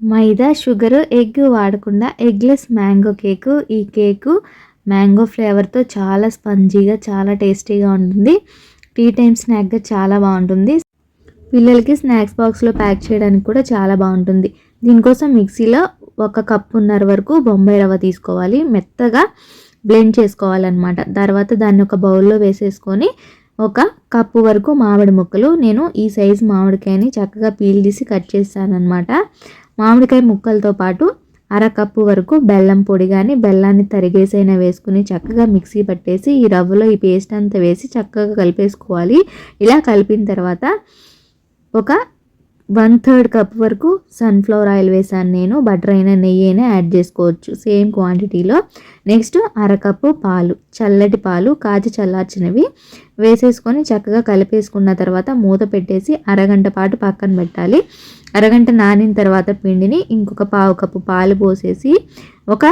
మైదా sugar egg వాడకుండా eggless mango cake. ఈ cake mango ఫ్లేవర్తో చాలా స్పంజీగా చాలా టేస్టీగా ఉంటుంది. టీ టైం స్నాక్గా చాలా బాగుంటుంది. పిల్లలకి స్నాక్స్ బాక్స్లో ప్యాక్ చేయడానికి కూడా చాలా బాగుంటుంది. దీనికోసం మిక్సీలో ఒక కప్పున్నర వరకు బొంబాయి రవ్వ తీసుకోవాలి. మెత్తగా బ్లెండ్ చేసుకోవాలన్నమాట. తర్వాత దాన్ని ఒక బౌల్లో వేసేసుకొని ఒక కప్పు వరకు మామిడి ముక్కలు. నేను ఈ సైజు మామిడికాయని చక్కగా పీల్ తీసి కట్ చేస్తాను అనమాట మామిడికాయ ముక్కలతో పాటు అర కప్పు వరకు బెల్లం పొడి కానీ బెల్లాన్ని తరిగేసైనా వేసుకుని చక్కగా మిక్సీ పట్టేసి ఈ రవ్వలో ఈ పేస్ట్ అంతా వేసి చక్కగా కలిపేసుకోవాలి. ఇలా కలిపిన తర్వాత ఒక వన్ థర్డ్ కప్ వరకు సన్ఫ్లవర్ ఆయిల్ వేసాను నేను. బటర్ అయినా నెయ్యి అయినా యాడ్ చేసుకోవచ్చు సేమ్ క్వాంటిటీలో. నెక్స్ట్ అరకప్పు పాలు చల్లటి పాలు కాచి చల్లార్చినవి వేసేసుకొని చక్కగా కలిపేసుకున్న తర్వాత మూత పెట్టేసి అరగంట పాటు పక్కన పెట్టాలి. అరగంట నానిన తర్వాత పిండిని ఇంకొక పావు కప్పు పాలు పోసేసి ఒక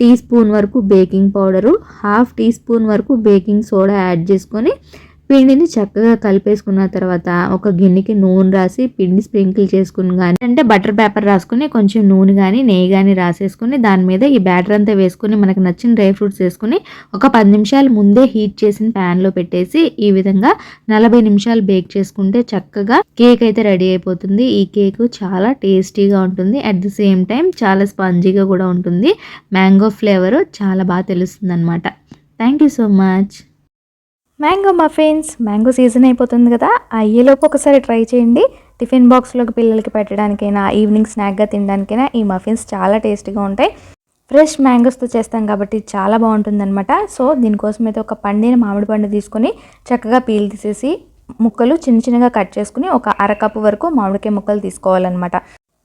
టీ స్పూన్ వరకు baking powder half tea spoon వరకు బేకింగ్ సోడా యాడ్ చేసుకొని పిండిని చక్కగా కలిపేసుకున్న తర్వాత ఒక గిన్నెకి నూనె రాసి పిండి స్ప్రింకిల్ చేసుకుని కానీ అంటే బటర్ పేపర్ రాసుకుని కొంచెం నూనె కానీ నెయ్యి కానీ రాసేసుకుని దాని మీద ఈ బ్యాటర్ అంతా వేసుకుని మనకు నచ్చిన డ్రై ఫ్రూట్స్ వేసుకుని ఒక పది నిమిషాలు ముందే హీట్ చేసిన ప్యాన్లో పెట్టేసి ఈ విధంగా నలభై నిమిషాలు బేక్ చేసుకుంటే చక్కగా కేక్ అయితే రెడీ అయిపోతుంది. ఈ కేక్ చాలా టేస్టీగా ఉంటుంది. అట్ ది సేమ్ టైం చాలా స్పంజీగా కూడా ఉంటుంది. మ్యాంగో ఫ్లేవర్ చాలా బాగా తెలుస్తుంది అనమాట thank you so much mango muffins. Mango season అయిపోతుంది కదా అయ్యేలోపు ఒకసారి ట్రై చేయండి. టిఫిన్ బాక్స్లోకి పిల్లలకి పెట్టడానికైనా ఈవినింగ్ స్నాక్గా తినడానికైనా ఈ మఫిన్స్ చాలా టేస్టీగా ఉంటాయి. ఫ్రెష్ మ్యాంగోస్తో చేస్తాం కాబట్టి చాలా బాగుంటుందన్నమాట. సో దీనికోసం అయితే ఒక పండిన మామిడి పండు తీసుకొని చక్కగా పీల్ తీసేసి ముక్కలు చిన్న చిన్నగా కట్ చేసుకుని ఒక అరకప్పు వరకు మామిడికాయ ముక్కలు తీసుకోవాలన్నమాట.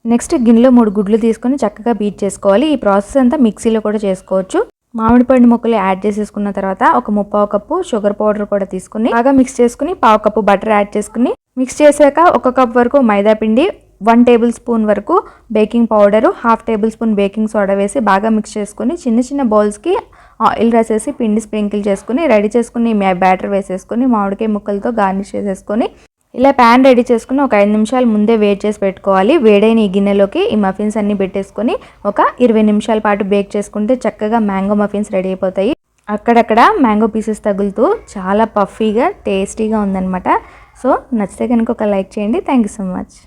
నెక్స్ట్ గిన్నెలో మూడు గుడ్లు తీసుకొని చక్కగా బీట్ చేసుకోవాలి. ఈ ప్రాసెస్ అంతా మిక్సీలో కూడా చేసుకోవచ్చు. మామిడి పండు ముక్కలు యాడ్ చేసేసుకున్న తర్వాత ఒక ముప్పావు కప్పు షుగర్ పౌడర్ కూడా తీసుకుని బాగా మిక్స్ చేసుకుని పావు కప్పు బటర్ యాడ్ చేసుకుని మిక్స్ చేశాక ఒక కప్ వరకు మైదా పిండి వన్ టేబుల్ స్పూన్ వరకు baking powder half tablespoon baking soda వేసి బాగా మిక్స్ చేసుకుని చిన్న చిన్న బౌల్స్కి ఆయిల్ రాసేసి పిండి స్ప్రింకిల్ చేసుకుని రెడీ చేసుకుని బ్యాటర్ వేసేసుకుని మామిడికాయ ముక్కలతో గార్నిష్ చేసేసుకొని ఇలా ప్యాన్ రెడీ చేసుకుని ఒక ఐదు నిమిషాలు ముందే వేడి చేసి పెట్టుకోవాలి. వేడైన ఈ గిన్నెలోకి ఈ మఫిన్స్ అన్ని పెట్టేసుకొని ఒక ఇరవై నిమిషాల పాటు బేక్ చేసుకుంటే చక్కగా మ్యాంగో మఫిన్స్ రెడీ అయిపోతాయి. అక్కడక్కడ మ్యాంగో పీసెస్ తగులుతూ చాలా పఫీగా టేస్టీగా ఉందన్నమాట. సో నచ్చితే కనుక ఒక లైక్ చేయండి. థ్యాంక్ యూ సో మచ్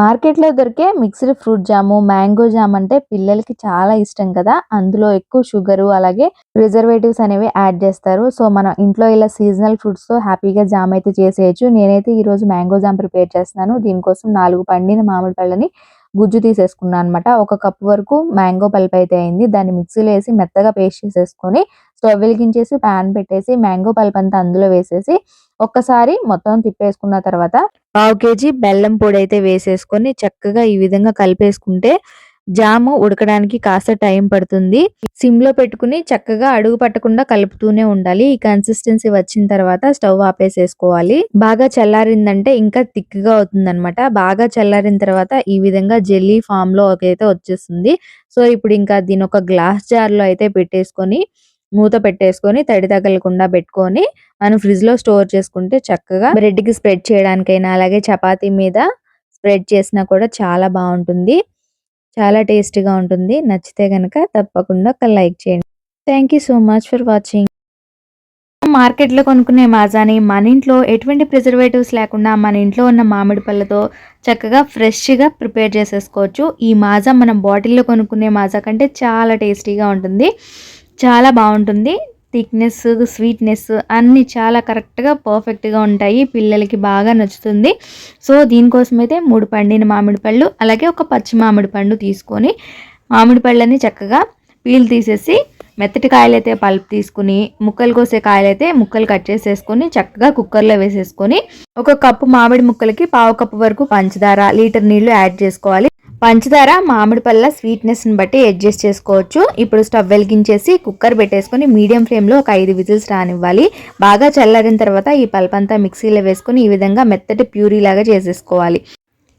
మార్కెట్లో దొరికే mixed fruit jam mango jam అంటే పిల్లలకి చాలా ఇష్టం కదా. అందులో ఎక్కువ షుగర్ అలాగే ప్రిజర్వేటివ్స్ అనేవి యాడ్ చేస్తారు. సో మనం ఇంట్లో ఇలా సీజనల్ ఫ్రూట్స్తో హ్యాపీగా జామ్ అయితే చేసేయచ్చు. నేనైతే ఈ రోజు మ్యాంగో జామ్ ప్రిపేర్ చేస్తున్నాను. దీనికోసం నాలుగు పండిన మామిడి పళ్ళని గుజ్జు తీసేసుకున్నాను అనమాట ఒక కప్ వరకు మ్యాంగో పల్ప్ అయితే అయింది. దాన్ని మిక్సీలో వేసి మెత్తగా పేస్ట్ చేసేసుకొని స్టవ్ వెలిగించేసి ప్యాన్ పెట్టేసి మ్యాంగో పల్ప్ అంతా అందులో వేసేసి ఒక్కసారి మొత్తం తిప్పేసుకున్న తర్వాత పావు కేజీ బెల్లం పొడి అయితే వేసేసుకొని చక్కగా ఈ విధంగా కలిపేసుకుంటే జాము ఉడకడానికి కాస్త టైం పడుతుంది. సిమ్లో పెట్టుకుని చక్కగా అడుగు పట్టకుండా కలుపుతూనే ఉండాలి. ఈ కన్సిస్టెన్సీ వచ్చిన తర్వాత స్టవ్ ఆపేసేసుకోవాలి. బాగా చల్లారిందంటే ఇంకా థిక్గా అవుతుందన్నమాట. బాగా చల్లారిన తర్వాత ఈ విధంగా జెల్లీ ఫామ్లో అయితే వచ్చేస్తుంది. సో ఇప్పుడు ఇంకా దీని ఒక గ్లాస్ జార్లో అయితే పెట్టేసుకొని మూత పెట్టేసుకొని తడి తగలకుండా పెట్టుకొని మనం ఫ్రిడ్జ్లో స్టోర్ చేసుకుంటే చక్కగా బ్రెడ్కి స్ప్రెడ్ చేయడానికైనా అలాగే చపాతీ మీద స్ప్రెడ్ చేసినా కూడా చాలా బాగుంటుంది. చాలా టేస్టీగా ఉంటుంది. నచ్చితే కనుక తప్పకుండా ఒక లైక్ చేయండి. Thank you so much for watching మార్కెట్లో కొనుక్కునే మాజాని మన ఇంట్లో ఎటువంటి ప్రిజర్వేటివ్స్ లేకుండా మన ఇంట్లో ఉన్న మామిడి పళ్ళతో చక్కగా ఫ్రెష్గా ప్రిపేర్ చేసేసుకోవచ్చు. ఈ మాజా మనం బాటిల్లో కొనుక్కునే మాజా కంటే చాలా టేస్టీగా ఉంటుంది. చాలా బాగుంటుంది. థిక్నెస్ స్వీట్నెస్ అన్నీ చాలా కరెక్ట్గా పర్ఫెక్ట్గా ఉంటాయి. పిల్లలకి బాగా నచ్చుతుంది. సో దీనికోసం అయితే మూడు పండిన మామిడి పళ్ళు అలాగే ఒక పచ్చి మామిడి పండు తీసుకొని మామిడి పళ్ళని చక్కగా పీల్ తీసేసి మెత్తటి కాయలైతే పల్ప్ తీసుకుని ముక్కలు కోసే కాయలైతే ముక్కలు కట్ చేసేసుకొని చక్కగా కుక్కర్లో వేసేసుకొని ఒక కప్పు మామిడి ముక్కలకి పావు కప్పు వరకు పంచదార లీటర్ నీళ్ళు యాడ్ చేసుకోవాలి. పంచదార మామిడి పళ్ళ స్వీట్నెస్ని బట్టి అడ్జస్ట్ చేసుకోవచ్చు. ఇప్పుడు స్టవ్ వెలిగించేసి కుక్కర్ పెట్టేసుకొని మీడియం ఫ్లేమ్లో ఒక ఐదు విజిల్స్ రానివ్వాలి. బాగా చల్లారిన తర్వాత ఈ పల్పంతా మిక్సీలో వేసుకొని ఈ విధంగా మెత్తటి ప్యూరీ లాగా చేసేసుకోవాలి.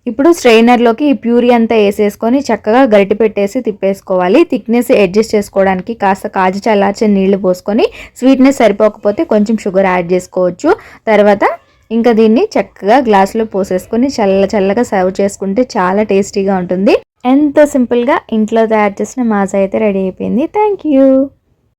ఇప్పుడు స్ట్రైనర్లోకి ఈ ప్యూరీ అంతా వేసేసుకొని చక్కగా గరిటి పెట్టేసి తిప్పేసుకోవాలి. థిక్నెస్ అడ్జస్ట్ చేసుకోవడానికి కాస్త కాజు చల్లార్చిన నీళ్ళు పోసుకొని స్వీట్నెస్ సరిపోకపోతే కొంచెం షుగర్ యాడ్ చేసుకోవచ్చు. తర్వాత ఇంకా దీన్ని చక్కగా గ్లాసులో పోసేసుకొని చల్ల చల్లగా సర్వ్ చేసుకుంటే చాలా టేస్టీగా ఉంటుంది. ఎంతో సింపుల్గా ఇంట్లో తయారు చేసిన మాజా అయితే రెడీ అయిపోయింది. Thank you.